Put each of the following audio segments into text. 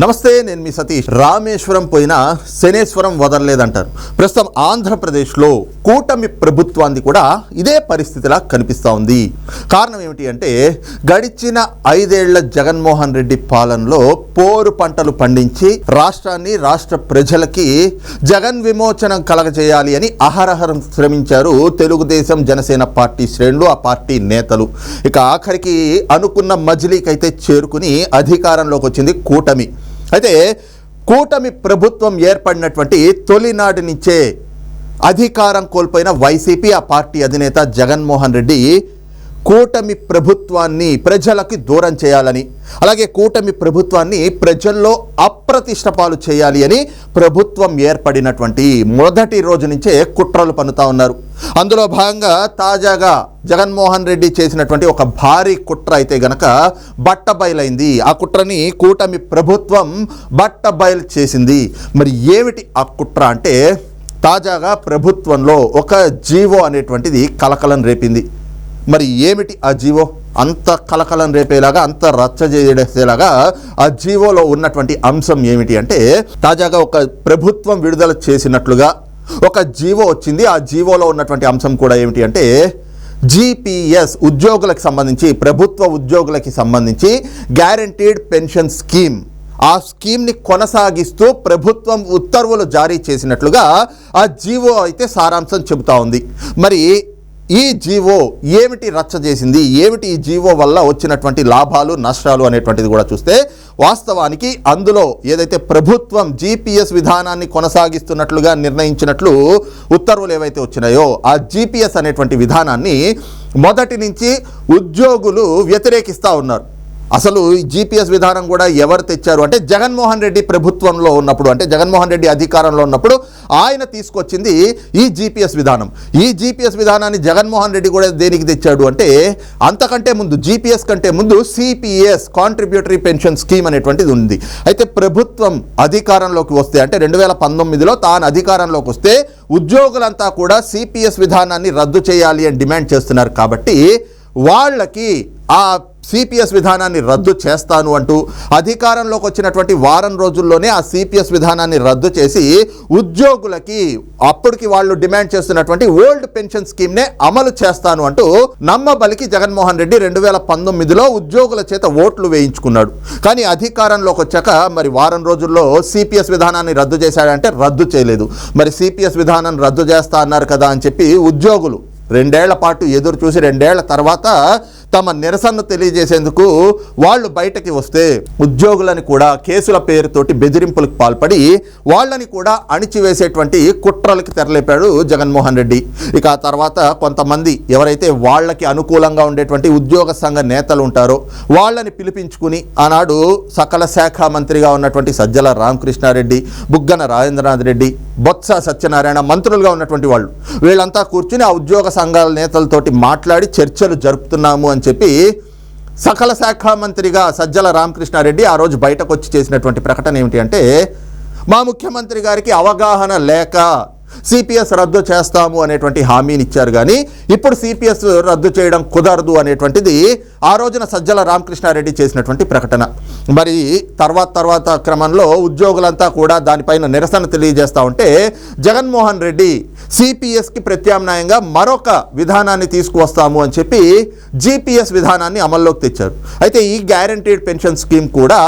నమస్తే నేను మీ సతీష్. రామేశ్వరం పోయినా శనేశ్వరం వదలలేదంటారు. ప్రస్తుతం ఆంధ్రప్రదేశ్లో కూటమి ప్రభుత్వాన్ని కూడా ఇదే పరిస్థితిలా కనిపిస్తూ ఉంది. కారణం ఏమిటి అంటే గడిచిన ఐదేళ్ళ జగన్మోహన్ రెడ్డి పాలనలో పోరు పంటలు పండించి రాష్ట్రాన్ని రాష్ట్ర ప్రజలకి జగన్ విమోచనం కలగజేయాలి అని అహరహరం శ్రమించారు తెలుగుదేశం జనసేన పార్టీ శ్రేణులు ఆ పార్టీ నేతలు. ఇక ఆఖరికి అనుకున్న మజిలీకైతే చేరుకుని అధికారంలోకి వచ్చింది కూటమి. అయితే కూటమి ప్రభుత్వం ఏర్పడినటువంటి తొలినాటి నుంచే అధికారం కోల్పోయిన వైసీపీ ఆ పార్టీ అధినేత జగన్మోహన్ రెడ్డి కూటమి ప్రభుత్వాన్ని ప్రజలకి దూరం చేయాలని అలాగే కూటమి ప్రభుత్వాన్ని ప్రజల్లో అప్రతిష్ట పాలు చేయాలి అని ప్రభుత్వం ఏర్పడినటువంటి మొదటి రోజు నుంచే కుట్రలు పన్నుతా ఉన్నారు. అందులో భాగంగా తాజాగా జగన్మోహన్ రెడ్డి చేసినటువంటి ఒక భారీ కుట్ర అయితే గనక బట్టబయలైంది. ఆ కుట్రని కూటమి ప్రభుత్వం బట్టబయలు చేసింది. మరి ఏమిటి ఆ కుట్ర అంటే తాజాగా ప్రభుత్వంలో ఒక జీవో అనేటువంటిది కలకలం రేపింది. మరి ఏమిటి ఆ జీవో? అంత కలకలం రేపేలాగా అంత రచ్చ చేసేలాగా ఆ జీవోలో ఉన్నటువంటి అంశం ఏమిటి అంటే తాజాగా ఒక ప్రభుత్వం విడుదల చేసినట్లుగా ఒక జీవో వచ్చింది. ఆ జీవోలో ఉన్నటువంటి అంశం కూడా ఏమిటి అంటే జీపీఎస్ ఉద్యోగులకు సంబంధించి ప్రభుత్వ ఉద్యోగులకి సంబంధించి గ్యారంటీడ్ పెన్షన్ స్కీమ్ ఆ స్కీమ్ని కొనసాగిస్తూ ప్రభుత్వం ఉత్తర్వులు జారీ చేసినట్లుగా ఆ జీవో అయితే సారాంశం చెబుతా ఉంది. మరి ఈ జీవో ఏమిటి రచ్చ చేసింది? ఏమిటి ఈ జీవో వల్ల వచ్చినటువంటి లాభాలు నష్టాలు అనేటువంటిది కూడా చూస్తే వాస్తవానికి అందులో ఏదైతే ప్రభుత్వం జీపీఎస్ విధానాన్ని కొనసాగిస్తున్నట్లుగా నిర్ణయించినట్లు ఉత్తర్వులు ఏవైతే వచ్చినాయో ఆ జీపీఎస్ అనేటువంటి విధానాన్ని మొదటి నుంచి ఉద్యోగులు వ్యతిరేకిస్తూ ఉన్నారు. అసలు ఈ జీపీఎస్ విధానం కూడా ఎవరు తెచ్చారు? అంటే జగన్మోహన్ రెడ్డి ప్రభుత్వంలో ఉన్నప్పుడు అంటే జగన్మోహన్ రెడ్డి అధికారంలో ఉన్నప్పుడు ఆయన తీసుకొచ్చింది ఈ జీపీఎస్ విధానం. ఈ జీపీఎస్ విధానాన్ని జగన్మోహన్ రెడ్డి కూడా దేనికి తెచ్చాడు అంటే అంతకంటే ముందు జీపీఎస్ కంటే ముందు సిపిఎస్ కాంట్రిబ్యూటరీ పెన్షన్ స్కీమ్ అనేటువంటిది ఉంది. అయితే ప్రభుత్వం అధికారంలోకి వస్తే అంటే రెండు వేల పంతొమ్మిదిలో తాను అధికారంలోకి వస్తే ఉద్యోగులంతా కూడా సిపిఎస్ విధానాన్ని రద్దు చేయాలి అని డిమాండ్ చేస్తున్నారు కాబట్టి వాళ్ళకి ఆ సిపిఎస్ విధానాన్ని రద్దు చేస్తాను అంటూ అధికారంలోకి వచ్చినటువంటి వారం రోజుల్లోనే ఆ సిపిఎస్ విధానాన్ని రద్దు చేసి ఉద్యోగులకి అప్పటికి వాళ్ళు డిమాండ్ చేస్తున్నటువంటి ఓల్డ్ పెన్షన్ స్కీమ్నే అమలు చేస్తాను అంటూ నమ్మబలికి జగన్మోహన్ రెడ్డి రెండు వేల పంతొమ్మిదిలో ఉద్యోగుల చేత ఓట్లు వేయించుకున్నాడు. కానీ అధికారంలోకి వచ్చాక మరి వారం రోజుల్లో సిపిఎస్ విధానాన్ని రద్దు చేశాడంటే రద్దు చేయలేదు. మరి సిపిఎస్ విధానం రద్దు చేస్తా అన్నారు కదా అని చెప్పి ఉద్యోగులు రెండేళ్ళ పాటు ఎదురు చూసి రెండేళ్ళ తర్వాత తమ నిరసనను తెలియజేసేందుకు వాళ్ళు బయటకి వస్తే ఉద్యోగులని కూడా కేసుల పేరుతోటి బెదిరింపులకు పాల్పడి వాళ్ళని కూడా అణిచివేసేటువంటి కుట్రలకు తెరలేపాడు జగన్మోహన్ రెడ్డి. ఇక ఆ తర్వాత కొంతమంది ఎవరైతే వాళ్ళకి అనుకూలంగా ఉండేటువంటి ఉద్యోగ సంఘ నేతలు ఉంటారో వాళ్ళని పిలిపించుకుని ఆనాడు సకల శాఖ మంత్రిగా ఉన్నటువంటి సజ్జల రామకృష్ణారెడ్డి బుగ్గన రాజేంద్రనాథ్ రెడ్డి బొత్స సత్యనారాయణ మంత్రులుగా ఉన్నటువంటి వాళ్ళు. వీళ్ళంతా కూర్చుని ఆ ఉద్యోగ సంఘాల నేతలతోటి మాట్లాడి చర్చలు జరుపుతున్నాము అని చెప్పి సకల శాఖ మంత్రిగా సజ్జల రామకృష్ణారెడ్డి ఆ రోజు బయటకు వచ్చి చేసినటువంటి ప్రకటన ఏమిటి అంటే మా ముఖ్యమంత్రి గారికి అవగాహన లేక సిపిఎస్ రద్దు చేస్తాము అనేటువంటి హామీని ఇచ్చారు కానీ ఇప్పుడు సిపిఎస్ రద్దు చేయడం కుదరదు అనేటువంటిది ఆ రోజున సజ్జల రామకృష్ణారెడ్డి చేసినటువంటి ప్రకటన. మరి తర్వాత తర్వాత క్రమంలో ఉద్యోగులంతా కూడా దానిపైన నిరసన తెలియజేస్తూ ఉంటే జగన్మోహన్ రెడ్డి సిపిఎస్కి ప్రత్యామ్నాయంగా మరొక విధానాన్ని తీసుకువస్తాము అని చెప్పి జీపీఎస్ విధానాన్ని అమల్లోకి తెచ్చారు. అయితే ఈ గ్యారంటీడ్ పెన్షన్ స్కీమ్ కూడా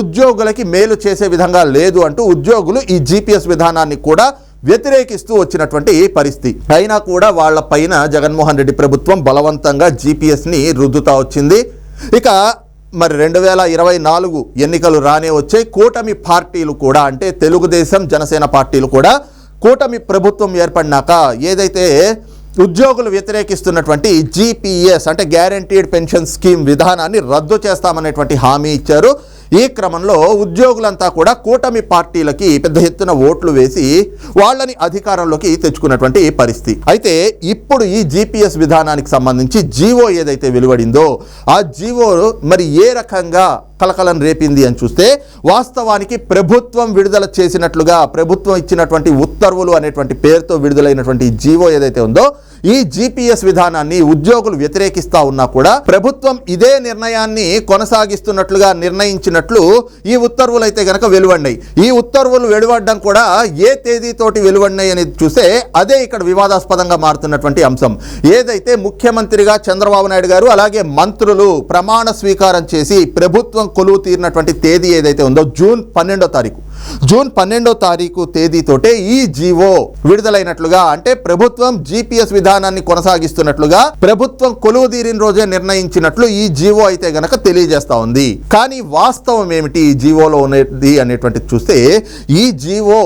ఉద్యోగులకి మేలు చేసే విధంగా లేదు అంటూ ఉద్యోగులు ఈ జీపీఎస్ విధానాన్ని కూడా వ్యతిరేకిస్తూ వచ్చినటువంటి పరిస్థితి. అయినా కూడా వాళ్ళ పైన జగన్మోహన్ రెడ్డి ప్రభుత్వం బలవంతంగా జీపీఎస్ని రుద్దుతా వచ్చింది. ఇక మరి రెండు వేల ఇరవై నాలుగు ఎన్నికలు రానే వచ్చే కూటమి పార్టీలు కూడా అంటే తెలుగుదేశం జనసేన పార్టీలు కూడా కూటమి ప్రభుత్వం ఏర్పడినాక ఏదైతే ఉద్యోగులు వ్యతిరేకిస్తున్నటువంటి జీపీఎస్ అంటే గ్యారంటీడ్ పెన్షన్ స్కీమ్ విధానాన్ని రద్దు చేస్తామనేటువంటి హామీ ఇచ్చారు. ఈ క్రమంలో ఉద్యోగులంతా కూడా కూటమి పార్టీలకి పెద్ద ఎత్తున ఓట్లు వేసి వాళ్ళని అధికారంలోకి తెచ్చుకున్నటువంటి పరిస్థితి. అయితే ఇప్పుడు ఈ జీపీఎస్ విధానానికి సంబంధించి జీవో ఏదైతే వెలువడిందో ఆ జీవో మరి ఏ రకంగా కలకలం రేపింది అని చూస్తే వాస్తవానికి ప్రభుత్వం విడుదల చేసినట్లుగా ప్రభుత్వం ఇచ్చినటువంటి ఉత్తర్వులు అనేటువంటి పేరుతో విడుదలైనటువంటి జీవో ఏదైతే ఉందో ఈ జీపీఎస్ విధానాన్ని ఉద్యోగులు వ్యతిరేకిస్తా ఉన్నా కూడా ప్రభుత్వం ఇదే నిర్ణయాన్ని కొనసాగిస్తున్నట్లుగా నిర్ణయించినట్లు ఈ ఉత్తర్వులు అయితే గనక వెలువడినాయి. ఈ ఉత్తర్వులు వెలువడడం కూడా ఏ తేదీతోటి వెలువడినాయి అనేది చూస్తే అదే ఇక్కడ వివాదాస్పదంగా మారుతున్నటువంటి అంశం. ఏదైతే ముఖ్యమంత్రిగా చంద్రబాబు నాయుడు గారు అలాగే మంత్రులు ప్రమాణ స్వీకారం చేసి ప్రభుత్వం కొలువు తీరినటువంటి తేదీ ఏదైతే ఉందో జూన్ పన్నెండో తారీఖు. జూన్ పన్నెండో తారీఖు తేదీతోటే ఈ జీవో విడుదలైనట్లుగా అంటే ప్రభుత్వం జీపీఎస్ విధానాన్ని కొనసాగిస్తున్నట్లుగా ప్రభుత్వం కొలువు తీరిన రోజే నిర్ణయించినట్లు ఈ జీవో అయితే గనక తెలియజేస్తా ఉంది. కానీ వాస్తవం ఏమిటి ఈ జీవోలో ఉన్నది అనేటువంటిది చూస్తే ఈ జీవో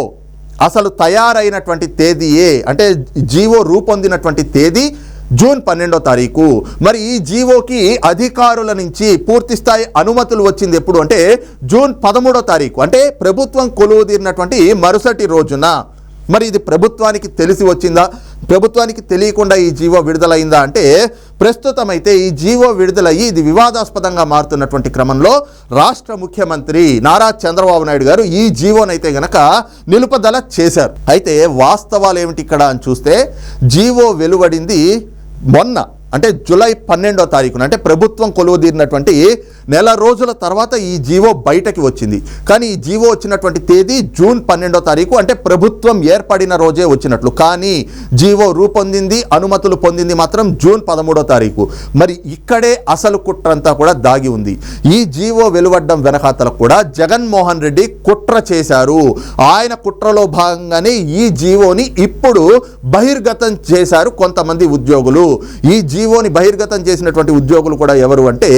అసలు తయారైనటువంటి తేదీయే అంటే జీవో రూపొందినటువంటి తేదీ జూన్ పన్నెండో తారీఖు. మరి ఈ జీవోకి అధికారుల నుంచి పూర్తి స్థాయి అనుమతులు వచ్చింది ఎప్పుడు అంటే జూన్ పదమూడో తారీఖు. అంటే ప్రభుత్వం కొలువు తీరినటువంటి మరుసటి రోజున. మరి ఇది ప్రభుత్వానికి తెలిసి వచ్చిందా? ప్రభుత్వానికి తెలియకుండా ఈ జీవో విడుదలైందా? అంటే ప్రస్తుతం అయితే ఈ జీవో విడుదలయ్యి ఇది వివాదాస్పదంగా మారుతున్నటువంటి క్రమంలో రాష్ట్ర ముఖ్యమంత్రి నారా చంద్రబాబు నాయుడు గారు ఈ జీవోనైతే గనక నిలుపుదల చేశారు. అయితే వాస్తవాలు ఏమిటి ఇక్కడ అని చూస్తే జీవో వెలువడింది మొన్న అంటే జూలై పన్నెండో తారీఖున అంటే ప్రభుత్వం కొలువదీరినటువంటి నెల రోజుల తర్వాత ఈ జీవో బయటకి వచ్చింది. కానీ ఈ జీవో వచ్చినటువంటి తేదీ జూన్ పన్నెండో తారీఖు అంటే ప్రభుత్వం ఏర్పడిన రోజే వచ్చినట్లు. కానీ జీవో రూపొందింది అనుమతులు పొందింది మాత్రం జూన్ పదమూడో తారీఖు. మరి ఇక్కడే అసలు కుట్రంతా కూడా దాగి ఉంది. ఈ జీవో వెలువడ్డం వెనకాతల కూడా జగన్మోహన్ రెడ్డి కుట్ర చేశారు. ఆయన కుట్రలో భాగంగానే ఈ జీవోని ఇప్పుడు బహిర్గతం చేశారు కొంతమంది ఉద్యోగులు. ఈ జీవోని బహిర్గతం చేసినటువంటి ఉద్యోగులు కూడా ఎవరు అంటే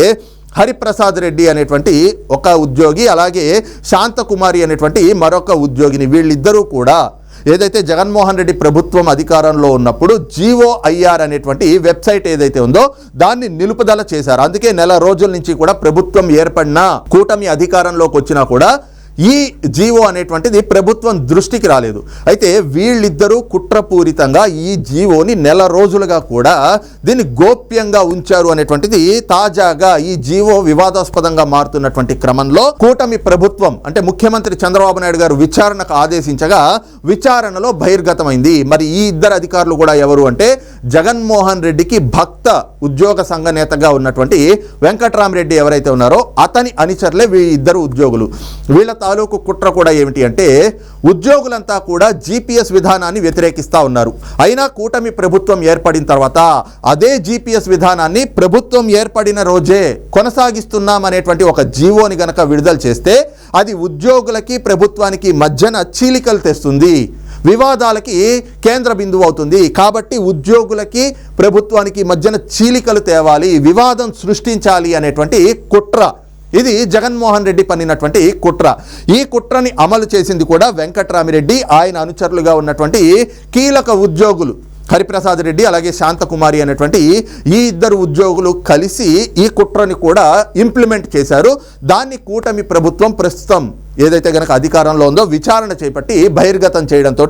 హరిప్రసాద్ రెడ్డి అనేటువంటి ఒక ఉద్యోగి అలాగే శాంతకుమారి అనేటువంటి మరొక ఉద్యోగిని వీళ్ళిద్దరూ కూడా ఏదైతే జగన్మోహన్ రెడ్డి ప్రభుత్వం అధికారంలో ఉన్నప్పుడు జీవో ఐఆర్ అనేటువంటి వెబ్సైట్ ఏదైతే ఉందో దాన్ని నిలుపుదల చేశారు. అందుకే నెల రోజుల నుంచి కూడా ప్రభుత్వం ఏర్పడిన కూటమి అధికారంలోకి వచ్చినా కూడా ఈ జీవో అనేటువంటిది ప్రభుత్వం దృష్టికి రాలేదు. అయితే వీళ్ళిద్దరూ కుట్రపూరితంగా ఈ జీవోని నెల రోజులుగా కూడా దీన్ని గోప్యంగా ఉంచారు అనేటువంటిది తాజాగా ఈ జీవో వివాదాస్పదంగా మారుతున్నటువంటి క్రమంలో కూటమి ప్రభుత్వం అంటే ముఖ్యమంత్రి చంద్రబాబు నాయుడు గారు విచారణకు ఆదేశించగా విచారణలో బహిర్గతమైంది. మరి ఈ ఇద్దరు అధికారులు కూడా ఎవరు అంటే జగన్మోహన్ రెడ్డికి భక్త ఉద్యోగ సంఘ నేతగా ఉన్నటువంటి వెంకట్రామరెడ్డి ఎవరైతే ఉన్నారో అతని అనుచరులే వీ ఇద్దరు ఉద్యోగులు. వీళ్ళ తాలూకు కుట్ర కూడా ఏమిటి అంటే ఉద్యోగులంతా కూడా జీపీఎస్ విధానాన్ని వ్యతిరేకిస్తూ ఉన్నారు. అయినా కూటమి ప్రభుత్వం ఏర్పడిన తర్వాత అదే జీపీఎస్ విధానాన్ని ప్రభుత్వం ఏర్పడిన రోజే కొనసాగిస్తున్నాం అనేటువంటి ఒక జీవోని గనక విడుదల చేస్తే అది ఉద్యోగులకి ప్రభుత్వానికి మధ్యన చీలికలు తెస్తుంది. వివాదాలకి కేంద్ర బిందువు అవుతుంది. కాబట్టి ఉద్యోగులకి ప్రభుత్వానికి మధ్యన చీలికలు తేవాలి వివాదం సృష్టించాలి అనేటువంటి కుట్ర ఇది జగన్మోహన్ రెడ్డి పన్నినటువంటి కుట్ర. ఈ కుట్రని అమలు చేసింది కూడా వెంకట్రామిరెడ్డి ఆయన అనుచరులుగా ఉన్నటువంటి కీలక ఉద్యోగులు హరిప్రసాద్ రెడ్డి అలాగే శాంతకుమారి అనేటువంటి ఈ ఇద్దరు ఉద్యోగులు కలిసి ఈ కుట్రని కూడా ఇంప్లిమెంట్ చేశారు. దాన్ని కూటమి ప్రభుత్వం ప్రస్తుతం ఏదైతే గనక అధికారంలో ఉందో విచారణ చేపట్టి బహిర్గతం చేయడంతో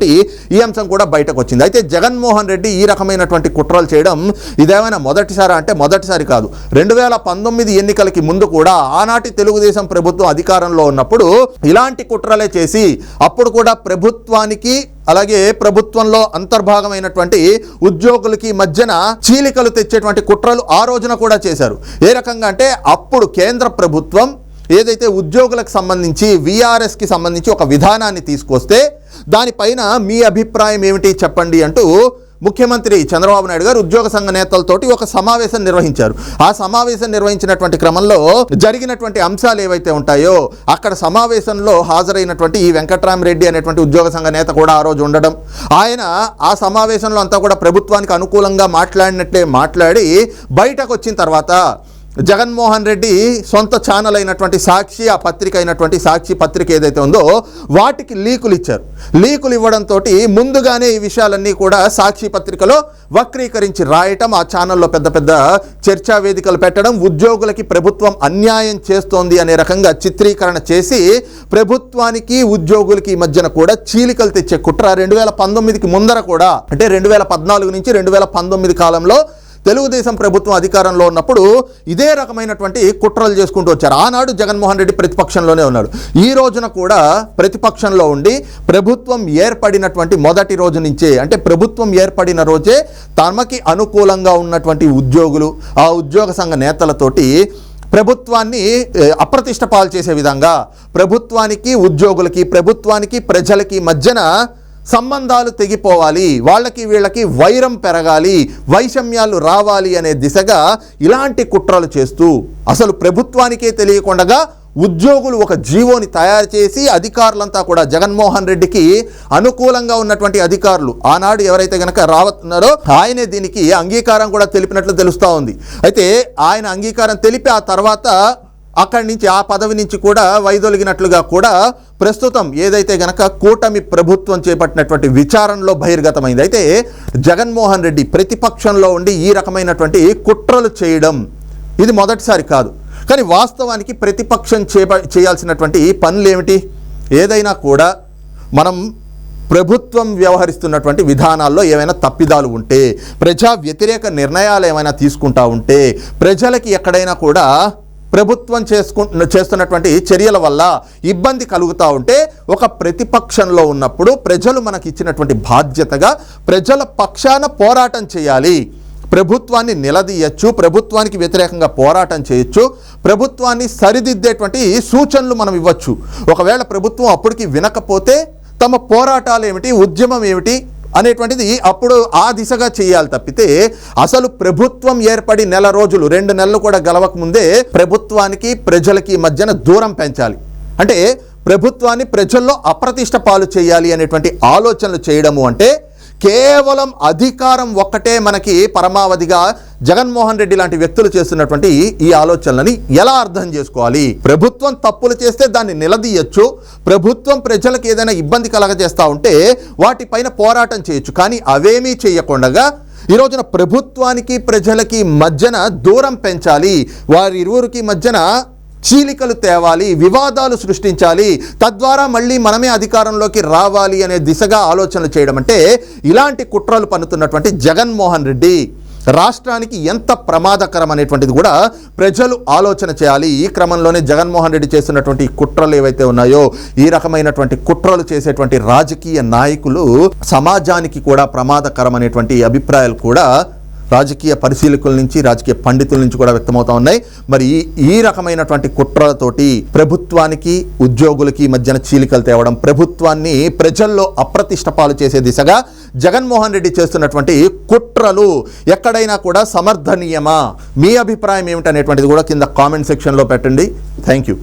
ఈ అంశం కూడా బయటకు వచ్చింది అయితే జగన్మోహన్ రెడ్డి ఈ రకమైనటువంటి కుట్రలు చేయడం ఇదేమైనా మొదటిసారి? అంటే మొదటిసారి కాదు. రెండు వేల పంతొమ్మిది ఎన్నికలకి ముందు కూడా ఆనాటి తెలుగుదేశం ప్రభుత్వం అధికారంలో ఉన్నప్పుడు ఇలాంటి కుట్రలే చేసి అప్పుడు కూడా ప్రభుత్వానికి అలాగే ప్రభుత్వంలో అంతర్భాగమైనటువంటి ఉద్యోగులకి మధ్యన చీలికలు తెచ్చేటువంటి కుట్రలు ఆ రోజున కూడా చేశారు. ఏ రకంగా అంటే అప్పుడు కేంద్ర ప్రభుత్వం ఏదైతే ఉద్యోగులకు సంబంధించి విఆర్ఎస్కి సంబంధించి ఒక విధానాన్ని తీసుకొస్తే దానిపైన మీ అభిప్రాయం ఏమిటి చెప్పండి అంటూ ముఖ్యమంత్రి చంద్రబాబు నాయుడు గారు ఉద్యోగ సంఘ నేతలతోటి ఒక సమావేశం నిర్వహించారు. ఆ సమావేశం నిర్వహించినటువంటి క్రమంలో జరిగినటువంటి అంశాలు ఏవైతే ఉంటాయో అక్కడ సమావేశంలో హాజరైనటువంటి ఈ వెంకట్రామరెడ్డి అనేటువంటి ఉద్యోగ సంఘ నేత కూడా ఆ రోజు ఉండడం. ఆయన ఆ సమావేశంలో అంతా కూడా ప్రభుత్వానికి అనుకూలంగా మాట్లాడినట్లే మాట్లాడి బయటకు వచ్చిన తర్వాత జగన్మోహన్ రెడ్డి సొంత ఛానల్ అయినటువంటి సాక్షి ఆ పత్రిక అయినటువంటి సాక్షి పత్రిక ఏదైతే ఉందో వాటికి లీకులు ఇచ్చారు. లీకులు ఇవ్వడంతో ముందుగానే ఈ విషయాలన్నీ కూడా సాక్షి పత్రికలో వక్రీకరించి రాయటం ఆ ఛానల్లో పెద్ద పెద్ద చర్చా వేదికలు పెట్టడం ఉద్యోగులకి ప్రభుత్వం అన్యాయం చేస్తోంది అనే రకంగా చిత్రీకరణ చేసి ప్రభుత్వానికి ఉద్యోగులకి ఈ మధ్యన కూడా చీలికలు తెచ్చే కుట్ర. రెండు వేల పంతొమ్మిదికి ముందర కూడా అంటే రెండు వేల పద్నాలుగు నుంచి రెండు వేల పంతొమ్మిది కాలంలో తెలుగుదేశం ప్రభుత్వం అధికారంలో ఉన్నప్పుడు ఇదే రకమైనటువంటి కుట్రలు చేసుకుంటూ వచ్చారు. ఆనాడు జగన్మోహన్ రెడ్డి ప్రతిపక్షంలోనే ఉన్నాడు. ఈ రోజున కూడా ప్రతిపక్షంలో ఉండి ప్రభుత్వం ఏర్పడినటువంటి మొదటి రోజు నుంచే అంటే ప్రభుత్వం ఏర్పడిన రోజే తమకి అనుకూలంగా ఉన్నటువంటి ఉద్యోగులు ఆ ఉద్యోగ సంఘ నేతలతోటి ప్రభుత్వాన్ని అప్రతిష్ట పాలు చేసే విధంగా ప్రభుత్వానికి ఉద్యోగులకి ప్రభుత్వానికి ప్రజలకి మధ్యన సంబంధాలు తెగిపోవాలి వాళ్ళకి వీళ్ళకి వైరం పెరగాలి వైషమ్యాలు రావాలి అనే దిశగా ఇలాంటి కుట్రలు చేస్తూ అసలు ప్రభుత్వానికే తెలియకుండా ఉద్యోగులు ఒక జీవోని తయారు చేసి అధికారులంతా కూడా జగన్మోహన్ రెడ్డికి అనుకూలంగా ఉన్నటువంటి అధికారులు. ఆనాడు ఎవరైతే గనక రావతున్నారో ఆయనే దీనికి అంగీకారం కూడా తెలిపినట్లు తెలుస్తూ ఉంది. అయితే ఆయన అంగీకారం తెలిపి ఆ తర్వాత అక్కడి నుంచి ఆ పదవి నుంచి కూడా వైదొలిగినట్లుగా కూడా ప్రస్తుతం ఏదైతే గనక కూటమి ప్రభుత్వం చేపట్టినటువంటి విచారణలో బహిర్గతమైంది అయితే జగన్మోహన్ రెడ్డి ప్రతిపక్షంలో ఉండి ఈ రకమైనటువంటి కుట్రలు చేయడం ఇది మొదటిసారి కాదు. కానీ వాస్తవానికి ప్రతిపక్షం చేప చేయాల్సినటువంటి పనులు ఏమిటి ఏదైనా కూడా మనం ప్రభుత్వం వ్యవహరిస్తున్నటువంటి విధానాల్లో ఏమైనా తప్పిదాలు ఉంటే ప్రజా వ్యతిరేక నిర్ణయాలు ఏమైనా తీసుకుంటా ఉంటే ప్రజలకి ఎక్కడైనా కూడా ప్రభుత్వం చేసుకుంటున్న చేస్తున్నటువంటి చర్యల వల్ల ఇబ్బంది కలుగుతూ ఉంటే ఒక ప్రతిపక్షంలో ఉన్నప్పుడు ప్రజలు మనకి ఇచ్చినటువంటి బాధ్యతగా ప్రజల పక్షాన పోరాటం చేయాలి. ప్రభుత్వాన్ని నిలదీయచ్చు ప్రభుత్వానికి వ్యతిరేకంగా పోరాటం చేయొచ్చు ప్రభుత్వాన్ని సరిదిద్దేటువంటి సూచనలు మనం ఇవ్వచ్చు. ఒకవేళ ప్రభుత్వం అప్పటికి వినకపోతే తమ పోరాటాలు ఏమిటి ఉద్యమం ఏమిటి అనేటువంటిది అప్పుడు ఆ దిశగా చేయాలి తప్పితే అసలు ప్రభుత్వం ఏర్పడి నెల రోజులు రెండు నెలలు కూడా గలవక ముందే ప్రభుత్వానికి ప్రజలకి మధ్యన దూరం పెంచాలి. అంటే ప్రభుత్వాన్ని ప్రజల్లో అప్రతిష్ట పాలు చేయాలి అనేటువంటి ఆలోచనలు చేయడము అంటే కేవలం అధికారం ఒక్కటే మనకి పరమావధిగా జగన్మోహన్ రెడ్డి లాంటి వ్యక్తులు చేస్తున్నటువంటి ఈ ఆలోచనలని ఎలా అర్థం చేసుకోవాలి? ప్రభుత్వం తప్పులు చేస్తే దాన్ని నిలదీయచ్చు. ప్రభుత్వం ప్రజలకు ఏదైనా ఇబ్బంది కలగజేస్తూ ఉంటే వాటిపైన పోరాటం చేయొచ్చు. కానీ అవేమీ చేయకుండా ఈ రోజున ప్రభుత్వానికి ప్రజలకి మధ్యన దూరం పెంచాలి. వారి ఇరువురికి మధ్యన చీలికలు తేవాలి వివాదాలు సృష్టించాలి తద్వారా మళ్ళీ మనమే అధికారంలోకి రావాలి అనే దిశగా ఆలోచనలు చేయడం అంటే ఇలాంటి కుట్రలు పన్నుతున్నటువంటి జగన్మోహన్ రెడ్డి రాష్ట్రానికి ఎంత ప్రమాదకరం అనేటువంటిది కూడా ప్రజలు ఆలోచన చేయాలి. ఈ క్రమంలోనే జగన్మోహన్ రెడ్డి చేస్తున్నటువంటి కుట్రలు ఏవైతే ఉన్నాయో ఈ రకమైనటువంటి కుట్రలు చేసేటువంటి రాజకీయ నాయకులు సమాజానికి కూడా ప్రమాదకరం అనేటువంటి అభిప్రాయాలు కూడా రాజకీయ పరిశీలకుల నుంచి రాజకీయ పండితుల నుంచి కూడా వ్యక్తమవుతా ఉన్నాయి. మరి ఈ ఈ రకమైనటువంటి కుట్రలతోటి ప్రభుత్వానికి ఉద్యోగులకి మధ్యన చీలికలు తేవడం ప్రభుత్వాన్ని ప్రజల్లో అప్రతిష్టపాలు చేసే దిశగా జగన్మోహన్ రెడ్డి చేస్తున్నటువంటి కుట్రలు ఎక్కడైనా కూడా సమర్థనీయమా? మీ అభిప్రాయం ఏమిటనేటువంటిది కూడా కింద కామెంట్ సెక్షన్లో పెట్టండి. Thank you.